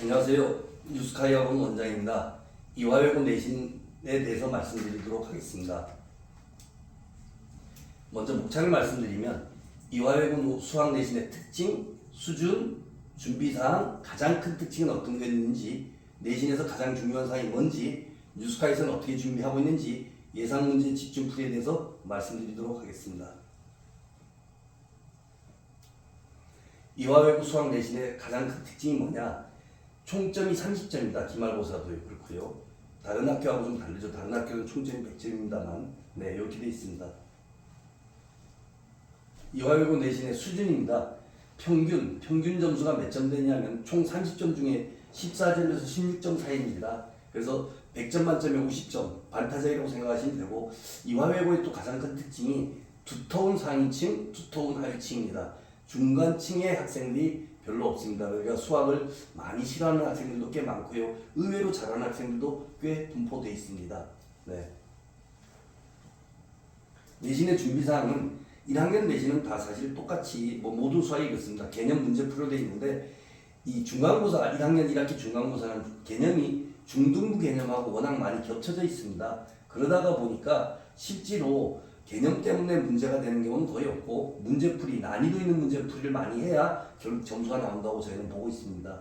안녕하세요. 뉴스카이 학원 원장입니다. 이화외고 내신에 대해서 말씀드리도록 하겠습니다. 먼저 목차를 말씀드리면 이화외고 수학 내신의 특징, 수준, 준비사항, 가장 큰 특징은 어떤 게 있는지, 내신에서 가장 중요한 사항이 뭔지, 뉴스카이에서는 어떻게 준비하고 있는지, 예상 문제 집중 풀이에 대해서 말씀드리도록 하겠습니다. 이화외고 수학 내신의 가장 큰 특징이 뭐냐? 총점이 30점입니다. 기말고사도 그렇고요. 다른 학교하고 좀 다르죠. 다른 학교는 총점이 100점입니다만, 네 이렇게 돼 있습니다. 이화외고 내신의 수준입니다. 평균, 평균 점수가 몇 점 되냐면 총 30점 중에 14점에서 16점 사이입니다. 그래서 100점 만점에 50점, 반타작이라고 생각하시면 되고 이화외고의 또 가장 큰 특징이 두터운 상위층, 두터운 하위층입니다. 중간층의 학생들이 별로 없습니다. 그러니까 수학을 많이 싫어하는 학생들도 꽤 많고요. 의외로 잘하는 학생들도 꽤 분포되어 있습니다. 네. 내신의 준비사항은 1학년 내신은 다 사실 똑같이 뭐 모두 수학이 그렇습니다. 개념 문제 풀어되어 있는데 이 중간고사 1학년 1학기 중간고사는 개념이 중등부 개념하고 워낙 많이 겹쳐져 있습니다. 그러다가 보니까 실제로 개념 때문에 문제가 되는 경우는 거의 없고 문제풀이 난이도 있는 문제풀이를 많이 해야 점수가 나온다고 저희는 보고 있습니다.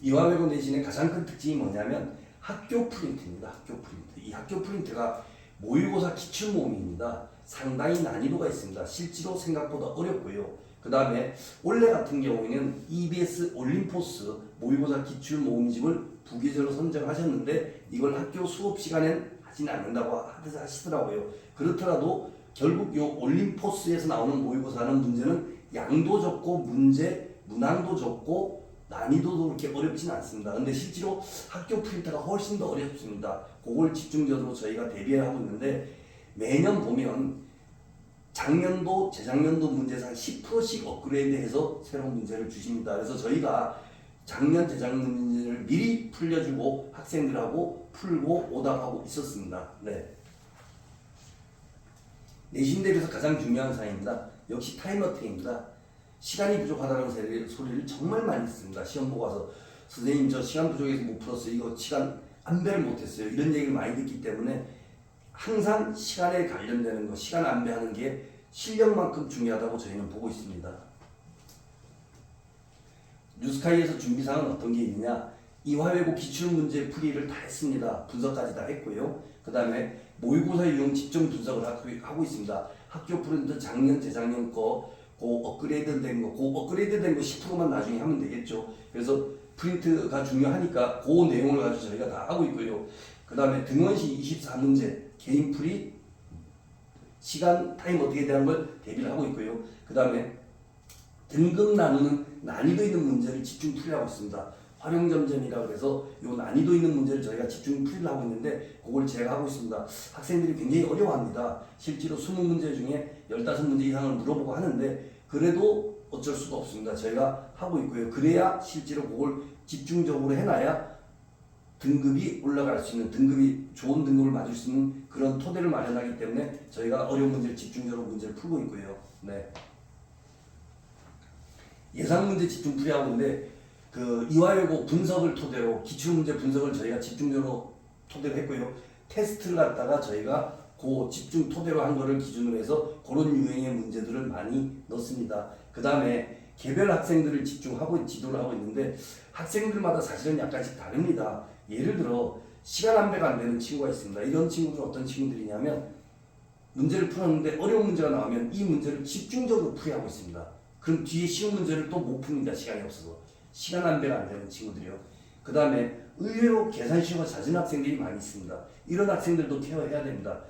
이화외고 내신의 가장 큰 특징이 뭐냐면 학교 프린트입니다. 학교 프린트. 이 학교 프린트가 모의고사 기출 모음입니다. 상당히 난이도가 있습니다. 실제로 생각보다 어렵고요. 그 다음에 올해 같은 경우에는 EBS 올림포스 모의고사 기출 모음집을 부계절로 선정하셨는데 이걸 학교 수업 시간엔 하지는 않는다고 하시더라고요. 그렇더라도 결국 요 올림포스에서 나오는 모의고사는 문제는 양도 적고 문제 문항도 적고 난이도도 그렇게 어렵진 않습니다. 근데 실제로 학교 프린터가 훨씬 더 어렵습니다. 그걸 집중적으로 저희가 대비하고 있는데 매년 보면 작년도 재작년도 한 10%씩 업그레이드해서 새로운 문제를 주십니다. 그래서 저희가 작년 재작년 문제를 미리 풀려주고 학생들하고 풀고 오답하고 있었습니다. 네. 내신 대비해서 가장 중요한 사항입니다. 역시 타임어택입니다. 시간이 부족하다는 소리를 정말 많이 듣습니다. 시험 보고 와서 선생님 저 시간 부족해서 못 풀었어요. 이거 시간 안배를 못했어요. 이런 얘기를 많이 듣기 때문에 항상 시간에 관련되는 거, 시간 안배하는 게 실력만큼 중요하다고 저희는 보고 있습니다. 뉴스카이에서 준비사항은 어떤 게 있느냐? 이화외고 기출문제 풀이를 다 했습니다. 분석까지 다 했고요. 그 다음에 모의고사 유형 집중 분석을 하고, 있습니다. 학교 프린트 작년, 재작년 거, 그 업그레이드 된 거, 그 업그레이드 된 거 10%만 나중에 하면 되겠죠. 그래서 프린트가 중요하니까 그 내용을 가지고 저희가 다 하고 있고요. 그 다음에 등원시 24문제, 개인 풀이, 시간, 타임 어떻게 대한 걸 대비를 하고 있고요. 그 다음에 등급 나누는 난이도 있는 문제를 집중 풀이하고 있습니다. 활용점점이라 그래서 요 난이도 있는 문제를 저희가 집중 풀이를 하고 있는데 그걸 제가 하고 있습니다. 학생들이 굉장히 어려워합니다. 실제로 20문제 중에 15문제 이상을 물어보고 하는데 그래도 어쩔 수가 없습니다. 저희가 하고 있고요. 그래야 실제로 그걸 집중적으로 해놔야 등급이 올라갈 수 있는 등급이 좋은 등급을 맞을 수 있는 그런 토대를 마련하기 때문에 저희가 어려운 문제를 집중적으로 문제를 풀고 있고요. 네. 예상 문제 집중 풀이하고 있는데 그 이화여고 분석을 토대로 기출 문제 분석을 저희가 집중적으로 토대로 했고요. 테스트를 갖다가 저희가 그 집중 토대로 한 거를 기준으로 해서 그런 유형의 문제들을 많이 넣습니다. 그 다음에 개별 학생들을 집중하고 지도를 하고 있는데 학생들마다 사실은 약간씩 다릅니다. 예를 들어 시간 안배가 안 되는 친구가 있습니다. 이런 친구들은 어떤 친구들이냐면 문제를 풀었는데 어려운 문제가 나오면 이 문제를 집중적으로 풀이하고 있습니다. 그럼 뒤에 쉬운 문제를 또 못 풉니다. 시간이 없어서. 시간 안배가 안 되는 친구들이요. 그 다음에 의외로 계산 시험을 잦은 학생들이 많이 있습니다. 이런 학생들도 케어해야 됩니다.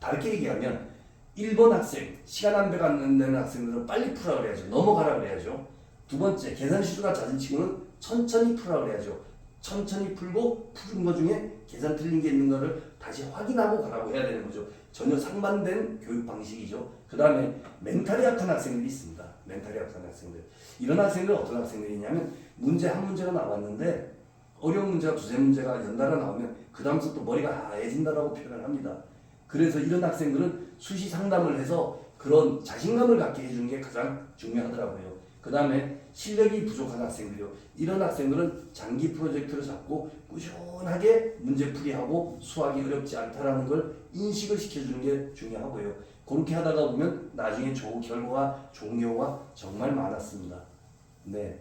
다르게 얘기하면 1번 학생, 시간 안배가 안 되는 학생들은 빨리 풀라 그래야죠. 넘어가라 그래야죠. 두 번째, 계산 시도가 잦은 친구는 천천히 풀라 그래야죠. 천천히 풀고 푸는 것 중에 계산 틀린 게 있는 거를 다시 확인하고 가라고 해야 되는 거죠. 전혀 상반된 교육 방식이죠. 그 다음에 멘탈이 약한 학생들이 있습니다. 멘탈이 약한 학생들. 이런 학생들은 어떤 학생들이냐면 문제 한 문제가 나왔는데 어려운 문제가 두세 문제가 연달아 나오면 그 다음부터 또 머리가 하얘진다라고 표현을 합니다. 그래서 이런 학생들은 수시 상담을 해서 그런 자신감을 갖게 해주는 게 가장 중요하더라고요. 그그 다음에 실력이 부족한 학생들이요. 이런 학생들은 장기 프로젝트를 잡고 꾸준하게 문제풀이하고 수학이 어렵지 않다라는 걸 인식을 시켜주는 게 중요하고요. 그렇게 하다가 보면 나중에 좋은 결과가 좋은 경우가 정말 많았습니다. 네.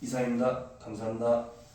이상입니다. 감사합니다.